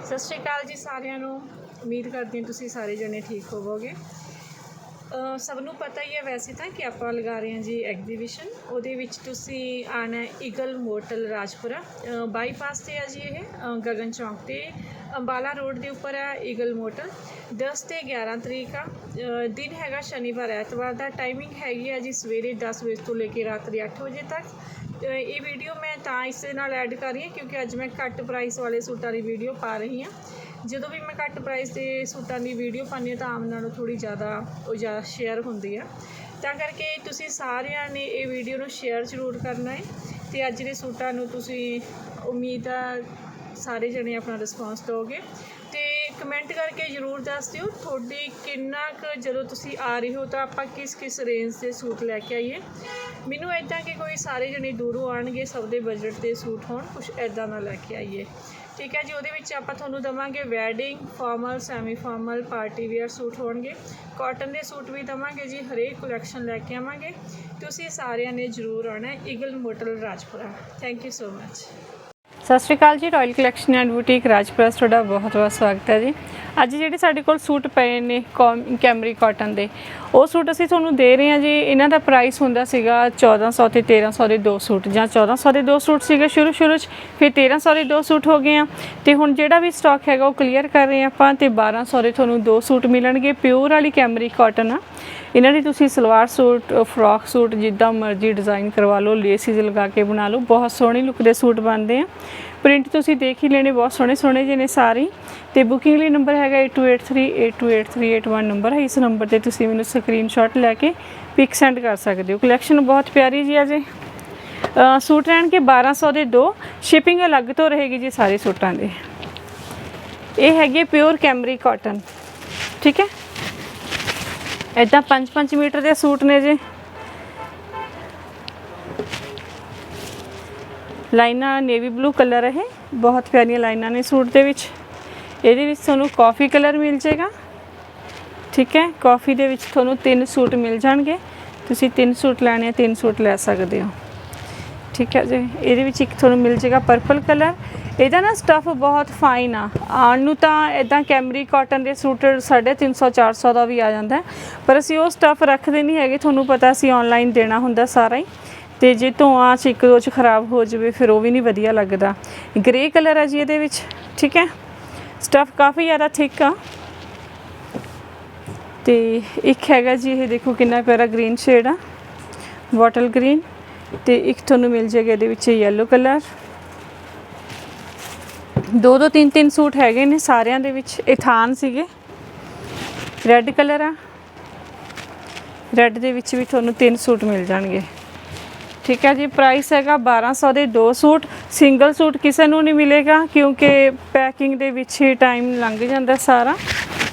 ਸਤਿ ਸ਼੍ਰੀ ਅਕਾਲ ਜੀ ਸਾਰਿਆਂ ਨੂੰ। ਉਮੀਦ ਕਰਦੀ ਹਾਂ ਤੁਸੀਂ ਸਾਰੇ ਜਣੇ ਠੀਕ ਹੋਵੋਗੇ। ਸਭ ਨੂੰ ਪਤਾ ਹੀ ਹੈ ਵੈਸੇ ਤਾਂ ਕਿ ਆਪਾਂ ਲਗਾ ਰਹੇ ਹਾਂ ਜੀ ਐਗਜ਼ੀਬਿਸ਼ਨ ਉਹਦੇ ਵਿੱਚ ਤੁਸੀਂ ਆਣਾ ਈਗਲ ਮੋਟਲ ਰਾਜਪੁਰਾ। ਬਾਈਪਾਸ ਤੇ ਆ ਜੀ ਇਹ ਗਗਨ ਚੌਂਕ ਤੇ। ਅੰਬਾਲਾ ਰੋਡ ਦੇ ਉੱਪਰ ਹੈ ਈਗਲ ਮੋਟਲ 10 ਤੇ 11 ਤਰੀਕ ਆ। ਦਿਨ ਹੈਗਾ ਸ਼ਨੀਵਾਰ, ਐਤਵਾਰ ਦਾ। ਟਾਈਮਿੰਗ ਹੈਗੀ ਆ ਜੀ ਸਵੇਰੇ 10 ਵਜੇ ਤੋਂ ਲੈ ਕੇ ਰਾਤ ਦੇ 8 ਵਜੇ ਤੱਕ। ਇਹ ਵੀਡੀਓ ਮੈਂ ਤਾਂ ਇਸ ਨਾਲ ਐਡ ਕਰ ਰਹੀ ਹਾਂ ਕਿਉਂਕਿ ਅੱਜ ਮੈਂ ਘੱਟ ਪ੍ਰਾਈਸ ਵਾਲੇ ਸੂਟਾਂ ਦੀ ਵੀਡੀਓ ਪਾ ਰਹੀ ਹਾਂ। ਜਦੋਂ ਵੀ ਮੈਂ ਘੱਟ ਪ੍ਰਾਈਸ ਦੇ ਸੂਟਾਂ ਦੀ ਵੀਡੀਓ ਪਾਉਂਦੀ ਹਾਂ ਤਾਂ ਆਮ ਨਾਲੋਂ ਥੋੜੀ ਜ਼ਿਆਦਾ ਉਹ ਜ਼ਿਆਦਾ ਸ਼ੇਅਰ ਹੁੰਦੀ ਆ। ਤਾਂ ਕਰਕੇ ਤੁਸੀਂ ਸਾਰਿਆਂ ਨੇ ਇਹ ਵੀਡੀਓ ਨੂੰ ਸ਼ੇਅਰ ਜ਼ਰੂਰ ਕਰਨਾ ਹੈ ਤੇ ਅੱਜ ਦੇ ਸੂਟਾਂ ਨੂੰ ਤੁਸੀਂ ਉਮੀਦ ਆ ਸਾਰੇ ਜਣੇ ਆਪਣਾ ਰਿਸਪੌਂਸ ਦਿਓਗੇ। ਤੇ ਕਮੈਂਟ ਕਰਕੇ ਜ਼ਰੂਰ ਦੱਸ ਦਿਓ ਤੁਹਾਡੀ ਕਿੰਨਾ ਕੁ ਜਦੋਂ ਤੁਸੀਂ ਆ ਰਹੇ ਹੋ ਤਾਂ ਆਪਾਂ ਕਿਸ ਕਿਸ ਰੇਂਜ ਦੇ ਸੂਟ ਲੈ ਕੇ ਆਈਏ। ਮੈਨੂੰ ਇਦਾਂ ਕਿ ਕੋਈ ਸਾਰੇ ਜਣੇ ਦੂਰੋਂ ਆਣਗੇ ਸਭ ਦੇ ਬਜਟ ਦੇ ਸੂਟ ਹੋਣ ਕੁਝ ਇਦਾਂ ਦਾ ਲੈ ਕੇ ਆਈਏ। ਠੀਕ ਹੈ ਜੀ, ਉਹਦੇ ਵਿੱਚ ਆਪਾਂ ਤੁਹਾਨੂੰ ਦਵਾਂਗੇ wedding formal semi formal party wear suit ਹੋਣਗੇ। ਕਾਟਨ ਦੇ ਸੂਟ ਵੀ ਦਵਾਂਗੇ ਜੀ, ਹਰੇਕ ਕਲੈਕਸ਼ਨ ਲੈ ਕੇ ਆਵਾਂਗੇ। ਤੁਸੀਂ ਸਾਰਿਆਂ ਨੇ ਜ਼ਰੂਰ ਆਉਣਾ Eagle Motel Rajpura. Thank you so much ਸਤਿ ਸ਼੍ਰੀ ਅਕਾਲ ਜੀ Royal Collection and Boutique Rajpura ਤੁਹਾਡਾ ਬਹੁਤ ਬਹੁਤ ਸਵਾਗਤ ਹੈ ਜੀ। ਅੱਜ ਜਿਹੜੇ ਸਾਡੇ ਕੋਲ ਸੂਟ ਪਏ ਨੇ ਕੌਮ- ਕੈਮਰੀ ਕਾਟਨ ਦੇ, ਉਹ ਸੂਟ ਅਸੀਂ ਤੁਹਾਨੂੰ ਦੇ ਰਹੇ ਹਾਂ ਜੀ, ਇਹਨਾਂ ਦਾ ਪ੍ਰਾਈਸ ਹੁੰਦਾ ਸੀਗਾ 1400 ਤੇ 1300 ਦੇ ਦੋ ਸੂਟ, ਜਾਂ 1400 ਦੇ ਦੋ ਸੂਟ ਸੀਗੇ ਸ਼ੁਰੂ ਸ਼ੁਰੂ ਚ, ਫਿਰ 1300 ਦੇ ਦੋ ਸੂਟ ਹੋ ਗਏ ਆ। ਤੇ ਹੁਣ ਜਿਹੜਾ ਵੀ ਸਟਾਕ ਹੈਗਾ ਉਹ ਕਲੀਅਰ ਕਰ ਰਹੇ ਹਾਂ ਆਪਾਂ, ਤੇ 1200 ਦੇ ਤੁਹਾਨੂੰ ਦੋ ਸੂਟ ਮਿਲਣਗੇ ਪਿਓਰ ਵਾਲੀ ਕੈਮਰੀ ਕਾਟਨ ਆ। ਇਹਨਾਂ ਦੀ ਤੁਸੀਂ ਸਲਵਾਰ ਸੂਟ ਫਰੋਕ ਸੂਟ ਜਿੱਦਾਂ ਮਰਜ਼ੀ ਡਿਜ਼ਾਈਨ ਕਰਵਾ ਲਓ ਲੇਸਿਸ ਲਗਾ ਕੇ ਬਣਾ ਲਓ ਬਹੁਤ ਸੋਹਣੇ ਲੁੱਕ ਦੇ ਸੂਟ ਬਣਦੇ ਆ। ਪ੍ਰਿੰਟ ਤੁਸੀਂ ਦੇਖ ਹੀ ਲੈਣੇ ਬਹੁਤ ਸੋਹਣੇ ਸੋਹਣੇ ਜਿਹੇ ਨੇ ਸਾਰੇ। ਹੀ। ਤੇ ਬੁਕਿੰਗ ਲਈ ਨੰਬਰ ਹੈਗਾ 8283828381 ਨੰਬਰ ਹੈ। ਇਸ ਨੰਬਰ ਤੇ ਤੁਸੀਂ ਮੈਨੂੰ ਸਕਰੀਨਸ਼ਾਟ ਲੈ ਕੇ ਪਿਕ ਸੈਂਡ ਕਰ ਸਕਦੇ ਹੋ। ਕਲੈਕਸ਼ਨ ਬਹੁਤ ਪਿਆਰੀ ਜੀ ਅਜੇ ਅ, ਸੂਟ ਰਹਿਣਗੇ 1200 ਦੇ ਦੋ। ਸ਼ਿਪਿੰਗ ਅਲੱਗ ਤੋਂ ਰਹੇਗੀ ਜੀ ਸਾਰੇ ਸੂਟਾਂ ਦੇ। ਇਹ ਹੈਗੇ ਪਿਓਰ ਕੈਮਰੀ ਕਾਟਨ ਠੀਕ ਹੈ? ਇਦਾਂ 5-5 ਮੀਟਰ ਦੇ ਸੂਟ ਨੇ ਜੀ। ਲਾਈਨਾਂ ਨੇਵੀ ਬਲੂ ਕਲਰ ਹੈ ਬਹੁਤ ਪਿਆਰੀਆਂ ਲਾਈਨਾਂ ਨੇ ਸੂਟ ਦੇ ਵਿੱਚ। ਇਹਦੇ ਵਿੱਚ ਤੁਹਾਨੂੰ ਕਾਫੀ ਕਲਰ ਮਿਲ ਜਾਏਗਾ। ਠੀਕ ਹੈ, ਕਾਫੀ ਦੇ ਵਿੱਚ ਤੁਹਾਨੂੰ ਤਿੰਨ ਸੂਟ ਮਿਲ ਜਾਣਗੇ। ਤੁਸੀਂ ਤਿੰਨ ਸੂਟ ਲੈਣੇ ਆ ਤਿੰਨ ਸੂਟ ਲੈ ਸਕਦੇ ਹੋ। ਠੀਕ ਹੈ ਜੀ। ਇਹਦੇ ਵਿੱਚ ਇੱਕ ਤੁਹਾਨੂੰ ਮਿਲ ਜਾਏਗਾ ਪਰਪਲ ਕਲਰ ਇਹਦਾ ਨਾ ਸਟਫ ਬਹੁਤ ਫਾਈਨ ਆ। ਆਉਣ ਨੂੰ ਤਾਂ ਇਦਾਂ ਕੈਮਰੀ ਕਾਟਨ ਦੇ ਸੂਟ 350 400 ਦਾ ਵੀ ਆ ਜਾਂਦਾ ਪਰ ਅਸੀਂ ਉਹ ਸਟਫ ਰੱਖਦੇ ਨਹੀਂ ਹੈਗੇ। ਤੁਹਾਨੂੰ ਪਤਾ ਅਸੀਂ ਆਨਲਾਈਨ ਦੇਣਾ ਹੁੰਦਾ ਸਾਰਾ ਹੀ। ਤੇ ਜੇ ਧੋਆਂ ਚ ਇੱਕ ਦੋ ਚ ਖਰਾਬ ਹੋ ਜਾਵੇ, ਫਿਰ ਉਹ ਵੀ ਨਹੀਂ ਵਧੀਆ ਲੱਗਦਾ। ਗ੍ਰੇ ਕਲਰ ਆ ਜੀ ਇਹਦੇ ਵਿੱਚ। ਠੀਕ ਹੈ। ਸਟਫ ਕਾਫੀ ਜ਼ਿਆਦਾ ਥਿਕ ਆ। ਤੇ ਇੱਕ ਹੈਗਾ ਜੀ, ਇਹ ਦੇਖੋ ਕਿੰਨਾ ਪਿਆਰਾ ਗ੍ਰੀਨ ਸ਼ੇਡ ਆ। ਬੋਟਲ ਗ੍ਰੀਨ ਤੇ ਇੱਕ ਤੁਹਾਨੂੰ ਮਿਲ ਜਾਏਗਾ ਇਹਦੇ ਵਿੱਚ ਯੈਲੋ ਕਲਰ ਦੋ ਦੋ ਤਿੰਨ ਤਿੰਨ ਸੂਟ ਹੈਗੇ ਨੇ ਸਾਰਿਆਂ ਦੇ ਵਿੱਚ, ਇਹ ਥਾਨ ਸੀਗੇ। ਰੈੱਡ ਕਲਰ ਆ। ਰੈੱਡ ਦੇ ਵਿੱਚ ਵੀ ਤੁਹਾਨੂੰ ਤਿੰਨ ਸੂਟ ਮਿਲ ਜਾਣਗੇ। ਠੀਕ ਹੈ ਜੀ ਪ੍ਰਾਈਸ ਹੈਗਾ 1200 ਦੇ ਦੋ ਸੂਟ। ਸਿੰਗਲ ਸੂਟ ਕਿਸੇ ਨੂੰ ਨਹੀਂ ਮਿਲੇਗਾ, ਕਿਉਂਕਿ ਪੈਕਿੰਗ ਦੇ ਵਿੱਚ ਹੀ ਟਾਈਮ ਲੰਘ ਜਾਂਦਾ ਸਾਰਾ।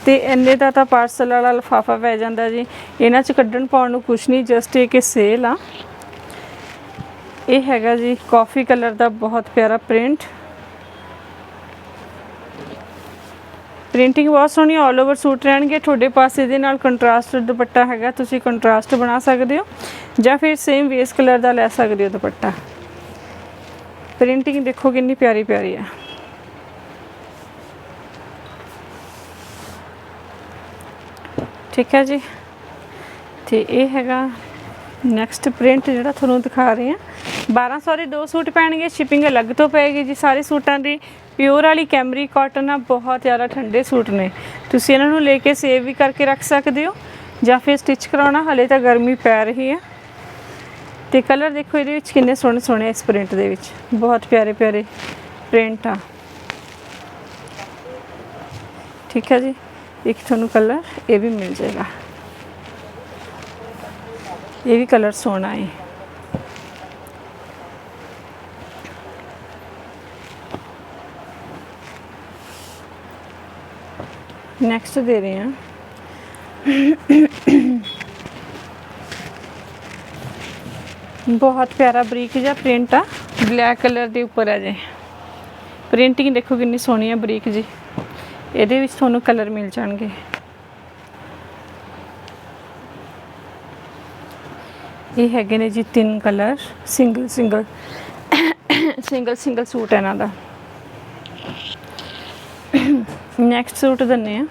ਤੇ ਇੰਨੇ ਦਾ ਤਾਂ ਪਾਰਸਲ ਵਾਲਾ ਲਿਫਾਫਾ ਪੈ ਜਾਂਦਾ ਜੀ। ਇਹਨਾਂ 'ਚ ਕੱਢਣ ਪਾਉਣ ਨੂੰ ਕੁਝ ਨਹੀਂ ਜਸਟ ਇਹ ਕਿ ਸੇਲ ਆ। ਇਹ ਹੈਗਾ ਜੀ ਕਾਫੀ ਕਲਰ ਦਾ ਬਹੁਤ ਪਿਆਰਾ ਪ੍ਰਿੰਟ ਪ੍ਰਿੰਟਿੰਗ ਬਹੁਤ ਸੋਹਣੀ ਆਲ ਓਵਰ ਸੂਟ ਰਹਿਣਗੇ। ਤੁਹਾਡੇ ਪਾਸ ਇਹਦੇ ਨਾਲ ਕੰਟਰਾਸਟ ਦੁਪੱਟਾ ਹੈਗਾ, ਤੁਸੀਂ ਕੰਟਰਾਸਟ ਬਣਾ ਸਕਦੇ ਹੋ। ਜਾਂ ਫਿਰ ਸੇਮ ਵੇਸ ਕਲਰ ਦਾ ਲੈ ਸਕਦੇ ਹੋ ਦੁਪੱਟਾ। ਪ੍ਰਿੰਟਿੰਗ ਦੇਖੋ ਕਿੰਨੀ ਪਿਆਰੀ ਪਿਆਰੀ ਹੈ। ਠੀਕ ਹੈ ਜੀ। ਤੇ ਇਹ ਹੈਗਾ ਨੈਕਸਟ ਪ੍ਰਿੰਟ ਜਿਹੜਾ ਤੁਹਾਨੂੰ ਦਿਖਾ ਰਹੇ ਹਾਂ। 1200 ਦੇ ਦੋ ਸੂਟ ਪੈਣਗੇ ਸ਼ਿਪਿੰਗ ਅਲੱਗ ਤੋਂ ਪਏਗੀ ਜੀ। ਸਾਰੇ ਸੂਟਾਂ ਦੀ ਪਿਓਰ ਵਾਲੀ ਕੈਮਰੀ ਕਾਟਨ ਆ, ਬਹੁਤ ਜ਼ਿਆਦਾ ਠੰਡੇ ਸੂਟ ਨੇ। ਤੁਸੀਂ ਇਹਨਾਂ ਨੂੰ ਲੈ ਕੇ ਸੇਵ ਵੀ ਕਰਕੇ ਰੱਖ ਸਕਦੇ ਹੋ ਜਾਂ ਫਿਰ ਸਟਿਚ ਕਰਾਉਣਾ, ਹਲੇ ਤਾਂ ਗਰਮੀ ਪੈ ਰਹੀ ਹੈ ਤੇ ਕਲਰ ਦੇਖੋ ਇਹਦੇ ਵਿੱਚ ਕਿੰਨੇ ਸੋਹਣੇ ਸੋਹਣੇ ਇਸ ਪ੍ਰਿੰਟ ਦੇ ਵਿੱਚ। ਬਹੁਤ ਪਿਆਰੇ ਪਿਆਰੇ ਪ੍ਰਿੰਟ ਆ। ਠੀਕ ਹੈ ਜੀ। ਇੱਕ ਤੁਹਾਨੂੰ ਕਲਰ ਇਹ ਵੀ ਮਿਲ ਜਾਏਗਾ। ਇਹ ਵੀ ਕਲਰ ਸੋਹਣਾ ਹੈ ਨੈਕਸਟ ਦੇ ਰਹੇ ਹਾਂ। ਬਹੁਤ ਪਿਆਰਾ ਬਰੀਕ ਜਿਹਾ ਪ੍ਰਿੰਟ ਆ। ਬਲੈਕ ਕਲਰ ਦੇ ਉੱਪਰ ਹੈ ਜੇ। ਪ੍ਰਿੰਟਿੰਗ ਦੇਖੋ ਕਿੰਨੀ ਸੋਹਣੀ ਆ, ਬਰੀਕ ਜੀ। ਇਹਦੇ ਵਿੱਚ ਤੁਹਾਨੂੰ ਕਲਰ ਮਿਲ ਜਾਣਗੇ। ਇਹ ਹੈਗੇ ਨੇ ਜੀ ਤਿੰਨ colour. Single single. Single single suit ਇਹਨਾਂ ਦਾ। ਨੈਕਸਟ ਸੂਟ ਦਿੰਨੇ ਆ।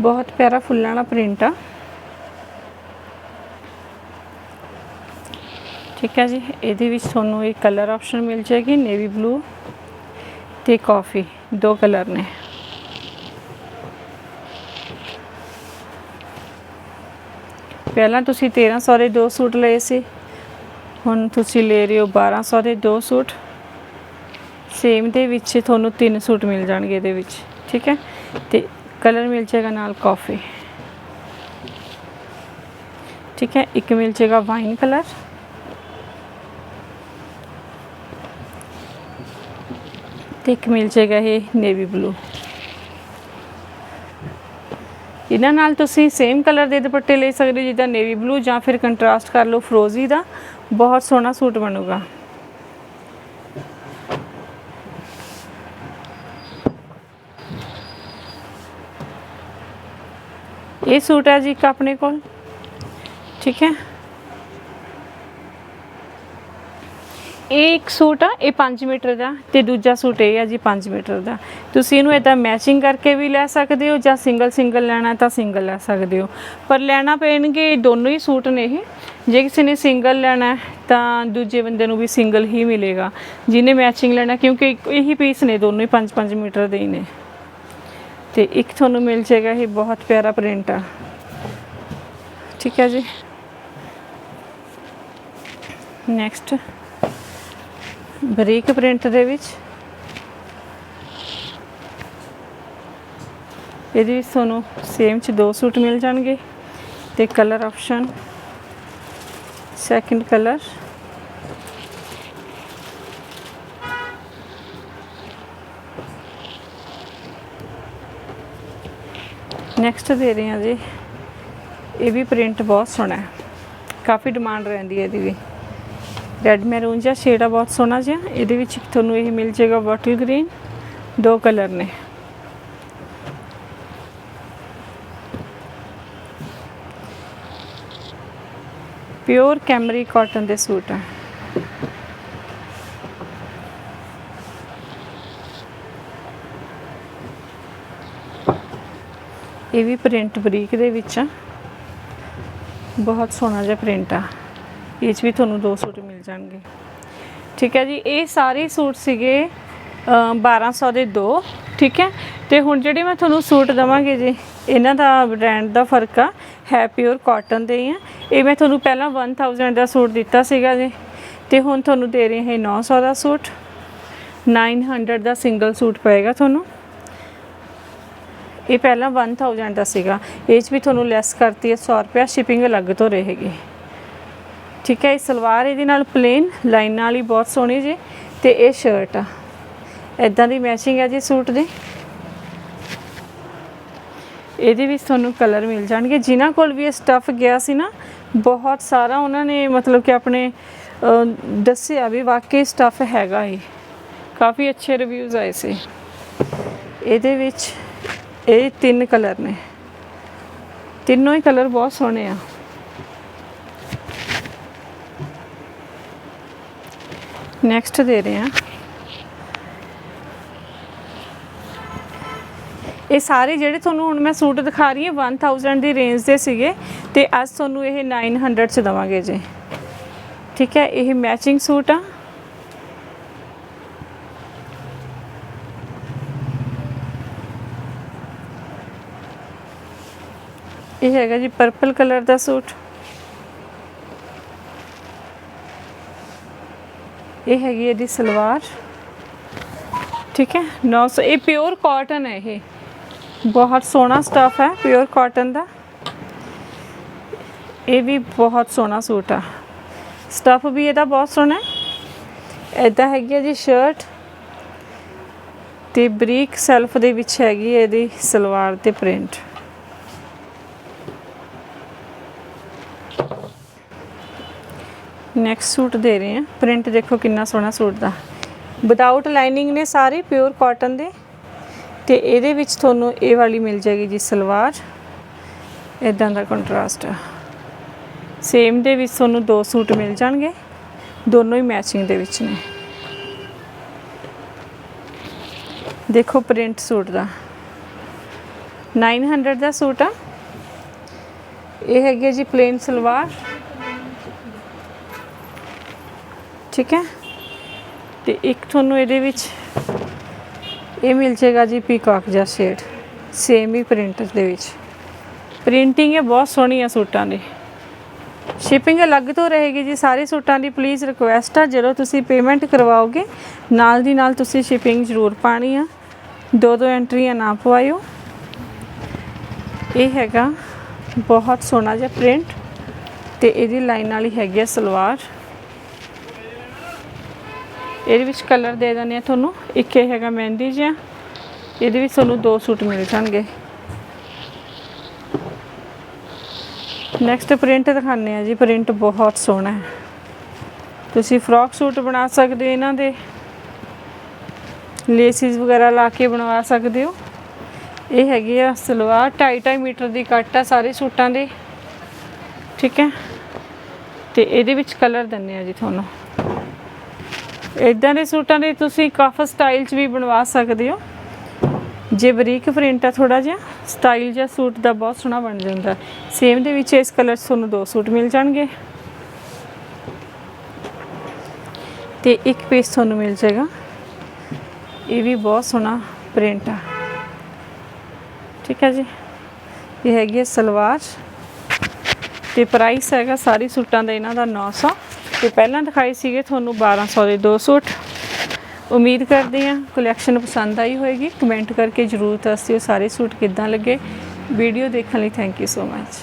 ਬਹੁਤ ਪਿਆਰਾ ਫੁੱਲਾਂ ਵਾਲਾ ਪ੍ਰਿੰਟ ਆ। ਠੀਕ ਹੈ ਜੀ, ਇਹਦੇ ਵਿੱਚ ਤੁਹਾਨੂੰ ਇਹ ਕਲਰ ਆਪਸ਼ਨ ਮਿਲ ਜਾਏਗੀ ਨੇਵੀ ਬਲੂ ਤੇ ਕਾਫੀ ਦੋ ਕਲਰ ਨੇ। ਪਹਿਲਾਂ ਤੁਸੀਂ 1300 ਦੇ ਦੋ ਸੂਟ ਲਏ ਸੀ, ਹੁਣ ਤੁਸੀਂ ਲੈ ਰਹੇ ਹੋ 1200 ਦੇ ਦੋ ਸੂਟ। ਸੇਮ ਦੇ ਵਿੱਚ ਤੁਹਾਨੂੰ ਤਿੰਨ ਸੂਟ ਮਿਲ ਜਾਣਗੇ ਇਹਦੇ ਵਿੱਚ, ਠੀਕ ਹੈ? ਤੇ ਕਲਰ ਮਿਲ ਜਾਏਗਾ ਨਾਲ ਕਾਫੀ ਠੀਕ ਹੈ? ਇੱਕ ਮਿਲ ਜਾਏਗਾ ਵਾਈਨ ਕਲਰ ਤੇ ਇੱਕ ਮਿਲ ਜਾਏਗਾ ਇਹ ਨੇਵੀ ਬਲੂ ਇਹਨਾਂ ਨਾਲ ਤੁਸੀਂ ਸੇਮ ਕਲਰ ਦੇ ਦੁਪੱਟੇ ਲੈ ਸਕਦੇ ਹੋ ਜਿੱਦਾਂ ਨੇਵੀ ਬਲੂ ਜਾਂ ਫਿਰ ਕੰਟਰਾਸਟ ਕਰ ਲਓ ਫਰੋਜ਼ੀ ਦਾ। ਬਹੁਤ ਸੋਹਣਾ ਸੂਟ ਬਣੂਗਾ। ਇਹ ਸੂਟ ਹੈ ਜੀ ਇੱਕ ਆਪਣੇ ਕੋਲ। ਠੀਕ ਹੈ। ਇਹ ਇੱਕ ਸੂਟ ਆ, ਇਹ 5 ਮੀਟਰ ਦਾ ਤੇ ਦੂਜਾ ਸੂਟ ਇਹ ਆ ਜੀ 5 ਮੀਟਰ ਦਾ। ਤੁਸੀਂ ਇਹਨੂੰ ਇਦਾਂ ਮੈਚਿੰਗ ਕਰਕੇ ਵੀ ਲੈ ਸਕਦੇ ਹੋ ਜਾਂ ਸਿੰਗਲ ਸਿੰਗਲ ਲੈਣਾ ਤਾਂ ਸਿੰਗਲ ਲੈ ਸਕਦੇ ਹੋ। ਪਰ ਲੈਣਾ ਪੈਣਗੇ ਦੋਨੋਂ ਹੀ ਸੂਟ ਨੇ ਇਹ। ਜੇ ਕਿਸੇ ਨੇ ਸਿੰਗਲ ਲੈਣਾ ਤਾਂ ਦੂਜੇ ਬੰਦੇ ਨੂੰ ਵੀ ਸਿੰਗਲ ਹੀ ਮਿਲੇਗਾ। ਜਿਹਨੇ ਮੈਚਿੰਗ ਲੈਣਾ, ਕਿਉਂਕਿ ਇਹੀ ਪੀਸ ਨੇ ਦੋਨੋਂ ਹੀ 5-5 ਮੀਟਰ ਦੇ ਹੀ ਨੇ। ਤੇ ਇੱਕ ਤੁਹਾਨੂੰ ਮਿਲ ਜਾਏਗਾ ਇਹ ਬਹੁਤ ਪਿਆਰਾ ਪ੍ਰਿੰਟ ਆ। ਠੀਕ ਹੈ ਜੀ। ਨੈਕਸਟ ਬਰੀਕ ਪ੍ਰਿੰਟ ਦੇ ਵਿੱਚ। ਇਹਦੇ ਵਿੱਚ ਤੁਹਾਨੂੰ ਸੇਮ ਚ ਦੋ ਸੂਟ ਮਿਲ ਜਾਣਗੇ ਤੇ colour option second colour next ਦੇ ਰਹੇ ਹਾਂ ਜੀ। ਇਹ ਵੀ ਪ੍ਰਿੰਟ ਬਹੁਤ ਸੋਹਣਾ ਹੈ। ਕਾਫੀ ਡਿਮਾਂਡ ਰਹਿੰਦੀ ਹੈ ਇਹਦੀ ਵੀ। ਰੈਡ ਮੈਰੂਨ ਜਿਹਾ ਸ਼ੇਡ ਆ, ਬਹੁਤ ਸੋਹਣਾ ਜਿਹਾ। ਇਹਦੇ ਵਿੱਚ ਤੁਹਾਨੂੰ ਇਹ ਮਿਲ ਜਾਏਗਾ ਵਾਟਰ ਗ੍ਰੀਨ ਦੋ ਕਲਰ ਨੇ। ਪਿਓਰ ਕੈਮਰੀ ਕਾਟਨ ਦੇ ਸੂਟ ਆ। ਇਹ ਵੀ ਪ੍ਰਿੰਟ ਬਰੀਕ ਦੇ ਵਿੱਚ ਆ। ਬਹੁਤ ਸੋਹਣਾ ਜਿਹਾ ਪ੍ਰਿੰਟ ਆ। ਇਹ 'ਚ ਵੀ ਤੁਹਾਨੂੰ ਦੋ ਸੂਟ ਮਿਲ ਜਾਣਗੇ। ਠੀਕ ਹੈ ਜੀ ਇਹ ਸਾਰੇ ਸੂਟ ਸੀਗੇ ਅ, 1200 ਦੇ ਦੋ। ਠੀਕ ਹੈ ਤੇ ਹੁਣ ਜਿਹੜੇ ਮੈਂ ਤੁਹਾਨੂੰ ਸੂਟ ਦਵਾਂਗੇ ਜੀ ਇਹਨਾਂ ਦਾ ਬ੍ਰਾਂਡ ਦਾ ਫ਼ਰਕ ਆ। ਹੈ ਪਿਓਰ ਕਾਟਨ ਦੇ ਹੀ ਆ। ਇਹ ਮੈਂ ਤੁਹਾਨੂੰ ਪਹਿਲਾਂ 1000 ਦਾ ਸੂਟ ਦਿੱਤਾ ਸੀਗਾ ਜੀ। ਤੇ ਹੁਣ ਤੁਹਾਨੂੰ ਦੇ ਰਹੇ ਹਾਂ 900 ਦਾ ਸੂਟ। 900 ਦਾ ਸਿੰਗਲ ਸੂਟ ਪਏਗਾ ਤੁਹਾਨੂੰ। ਇਹ ਪਹਿਲਾਂ 1000 ਦਾ ਸੀਗਾ। ਇਹ 'ਚ ਵੀ ਤੁਹਾਨੂੰ ਲੈਸ ਕਰਤੀ ਹੈ 100 ਰੁਪਏ ਸ਼ਿਪਿੰਗ ਅਲੱਗ ਤੋਂ ਰਹੇਗੀ ਠੀਕ ਹੈ, ਇਹ ਸਲਵਾਰ ਇਹਦੇ ਨਾਲ ਪਲੇਨ ਲਾਈਨਾਂ ਵਾਲੀ ਬਹੁਤ ਸੋਹਣੀ ਜੀ, ਤੇ ਇਹ ਸ਼ਰਟ ਆ। ਇਦਾਂ ਦੀ ਮੈਚਿੰਗ ਹੈ ਜੀ ਸੂਟ ਦੀ। ਇਹਦੇ ਵਿੱਚ ਤੁਹਾਨੂੰ ਕਲਰ ਮਿਲ ਜਾਣਗੇ। ਜਿਨ੍ਹਾਂ ਕੋਲ ਵੀ ਇਹ ਸਟੱਫ ਗਿਆ ਸੀ ਨਾ, ਬਹੁਤ ਸਾਰਾ ਉਹਨਾਂ ਨੇ ਮਤਲਬ ਕਿ ਆਪਣੇ ਦੱਸਿਆ ਵੀ ਵਾਕਈ ਸਟੱਫ ਹੈਗਾ ਇਹ। ਕਾਫੀ ਅੱਛੇ ਰਿਵਿਊਜ਼ ਆਏ ਸੀ। ਇਹਦੇ ਵਿੱਚ ਇਹ ਤਿੰਨ ਕਲਰ ਨੇ। ਤਿੰਨੋਂ ਹੀ ਕਲਰ ਬਹੁਤ ਸੋਹਣੇ ਆ। ਨੈਕਸਟ ਦੇ ਰਹੇ ਹਾਂ। ਇਹ ਸਾਰੇ ਜਿਹੜੇ ਤੁਹਾਨੂੰ ਹੁਣ ਮੈਂ ਸੂਟ ਦਿਖਾ ਰਹੀ ਹਾਂ 1000 ਦੀ ਰੇਂਜ ਦੇ ਸੀਗੇ ਤੇ ਅੱਜ ਤੁਹਾਨੂੰ ਇਹ 900 ਚ ਦਵਾਂਗੇ ਜੀ। ਠੀਕ ਹੈ, ਇਹ ਮੈਚਿੰਗ ਸੂਟ ਆ। ਇਹ ਹੈਗਾ ਜੀ ਪਰਪਲ ਕਲਰ ਦਾ ਸੂਟ। ਇਹ ਹੈਗੀ ਇਹਦੀ ਸਲਵਾਰ। ਠੀਕ ਹੈ? 900 ਇਹ ਪਿਓਰ ਕਾਟਨ ਹੈ ਇਹ। ਬਹੁਤ ਸੋਹਣਾ ਸਟਫ ਹੈ ਪਿਓਰ ਕਾਟਨ ਦਾ। ਇਹ ਵੀ ਬਹੁਤ ਸੋਹਣਾ ਸੂਟ ਆ। ਸਟਫ ਵੀ ਇਹਦਾ ਬਹੁਤ ਸੋਹਣਾ ਹੈ। ਇਦਾਂ ਹੈਗੀ ਹੈ ਜੀ ਸ਼ਰਟ ਤੇ ਬਰੀਕ ਸੈਲਫ ਦੇ ਵਿੱਚ ਹੈਗੀ ਇਹਦੀ ਸਲਵਾਰ ਤੇ ਪ੍ਰਿੰਟ ਨੈਕਸਟ ਸੂਟ ਦੇ ਰਹੇ ਹਾਂ। ਪ੍ਰਿੰਟ ਦੇਖੋ ਕਿੰਨਾ ਸੋਹਣਾ ਸੂਟ ਦਾ। ਵਿਦਆਊਟ ਲਾਈਨਿੰਗ ਨੇ ਸਾਰੇ ਪਿਓਰ ਕਾਟਨ ਦੇ। ਤੇ ਇਹਦੇ ਵਿੱਚ ਤੁਹਾਨੂੰ ਇਹ ਵਾਲੀ ਮਿਲ ਜਾਏਗੀ ਜੀ ਸਲਵਾਰ। ਇਦਾਂ ਦਾ ਕੰਟਰਾਸਟ ਸੇਮ ਦੇ ਵਿੱਚ ਤੁਹਾਨੂੰ ਦੋ ਸੂਟ ਮਿਲ ਜਾਣਗੇ। ਦੋਨੋਂ ਹੀ ਮੈਚਿੰਗ ਦੇ ਵਿੱਚ ਨੇ। ਦੇਖੋ ਪ੍ਰਿੰਟ ਸੂਟ ਦਾ। 900 ਦਾ ਸੂਟ ਆ। ਇਹ ਹੈਗੀ ਹੈ ਜੀ ਪਲੇਨ ਸਲਵਾਰ। ਠੀਕ ਹੈ? ਤੇ ਇੱਕ ਤੁਹਾਨੂੰ ਇਹਦੇ ਵਿੱਚ ਇਹ ਮਿਲ ਜਾਏਗਾ ਜੀ ਪੀਕਾਕ ਜਿਹਾ ਸ਼ੇਡ ਸੇਮ ਹੀ ਪ੍ਰਿੰਟ ਦੇ ਵਿੱਚ। ਪ੍ਰਿੰਟਿੰਗ ਹੈ ਬਹੁਤ ਸੋਹਣੀ ਆ ਸੂਟਾਂ ਦੀ ਸ਼ਿਪਿੰਗ ਅਲੱਗ ਤੋਂ ਰਹੇਗੀ ਜੀ, ਸਾਰੇ ਸੂਟਾਂ ਦੀ ਪਲੀਜ਼ ਰਿਕੁਐਸਟ ਆ, ਜਦੋਂ ਤੁਸੀਂ ਪੇਮੈਂਟ ਕਰਵਾਓਗੇ, ਨਾਲ ਦੀ ਨਾਲ ਤੁਸੀਂ ਸ਼ਿਪਿੰਗ ਜ਼ਰੂਰ ਪਾਣੀ ਆ। ਦੋ ਦੋ ਐਂਟਰੀਆਂ ਨਾ ਪਵਾਇਓ। ਇਹ ਹੈਗਾ ਬਹੁਤ ਸੋਹਣਾ ਜਿਹਾ ਪ੍ਰਿੰਟ ਤੇ ਇਹਦੀ ਲਾਈਨ ਵਾਲੀ ਹੈਗੀ ਆ ਸਲਵਾਰ। ਇਹਦੇ ਵਿੱਚ ਕਲਰ ਦੇ ਦਿੰਦੇ ਆ ਤੁਹਾਨੂੰ। ਇੱਕ ਇਹ ਹੈਗਾ ਮਹਿੰਦੀ ਜਿਹਾ। ਇਹਦੇ ਵਿੱਚ ਤੁਹਾਨੂੰ ਦੋ ਸੂਟ ਮਿਲ ਜਾਣਗੇ। ਨੈਕਸਟ ਪ੍ਰਿੰਟ ਦਿਖਾਉਂਦੇ ਆ ਜੀ। ਪ੍ਰਿੰਟ ਬਹੁਤ ਸੋਹਣਾ ਹੈ। ਤੁਸੀਂ ਫਰੋਕ ਸੂਟ ਬਣਾ ਸਕਦੇ ਹੋ ਇਹਨਾਂ ਦੇ। ਲੇਸਿਸ ਵਗੈਰਾ ਲਾ ਕੇ ਬਣਵਾ ਸਕਦੇ ਹੋ। ਇਹ ਹੈਗੀ ਆ ਸਲਵਾਰ। 2.5 ਮੀਟਰ ਦੀ ਕੱਟ ਆ ਸਾਰੇ ਸੂਟਾਂ ਦੇ। ਠੀਕ ਹੈ। ਤੇ ਇਹਦੇ ਵਿੱਚ ਕਲਰ ਦਿੰਨੇ ਆ ਜੀ ਤੁਹਾਨੂੰ। ਇਦਾਂ ਦੇ ਸੂਟਾਂ ਦੇ ਤੁਸੀਂ ਕਫ ਸਟਾਈਲ 'ਚ ਵੀ ਬਣਵਾ ਸਕਦੇ ਹੋ। ਜੇ ਬਰੀਕ ਪ੍ਰਿੰਟ ਆ ਥੋੜਾ ਜਿਹਾ ਸਟਾਈਲ ਜਿਹਾ ਸੂਟ ਦਾ ਬਹੁਤ ਸੋਹਣਾ ਬਣ ਜਾਂਦਾ। ਸੇਮ ਦੇ ਵਿੱਚ ਇਸ ਕਲਰ 'ਚ ਤੁਹਾਨੂੰ ਦੋ ਸੂਟ ਮਿਲ ਜਾਣਗੇ। ਤੇ ਇੱਕ ਪੀਸ ਤੁਹਾਨੂੰ ਮਿਲ ਜਾਏਗਾ। ਇਹ ਵੀ ਬਹੁਤ ਸੋਹਣਾ ਪ੍ਰਿੰਟ ਆ। ਠੀਕ ਹੈ ਜੀ? ਇਹ ਹੈਗੀ ਹੈ ਸਲਵਾਰ। ਤੇ ਪ੍ਰਾਈਸ ਹੈਗਾ ਸਾਰੀ ਸੂਟਾਂ ਦਾ ਇਹਨਾਂ ਦਾ 900 ਤੇ ਪਹਿਲਾਂ ਦਿਖਾਏ ਸੀਗੇ ਤੁਹਾਨੂੰ 1200 ਦੇ ਦੋ ਸੂਟ। ਉਮੀਦ ਕਰਦੇ ਹਾਂ ਕਲੈਕਸ਼ਨ ਪਸੰਦ ਆਈ ਹੋਏਗੀ। ਕਮੈਂਟ ਕਰਕੇ ਜਰੂਰ ਦੱਸਿਓ ਸਾਰੇ ਸੂਟ ਕਿੱਦਾਂ ਲੱਗੇ। ਵੀਡੀਓ ਦੇਖਣ ਲਈ ਥੈਂਕ ਯੂ ਸੋ ਮੱਚ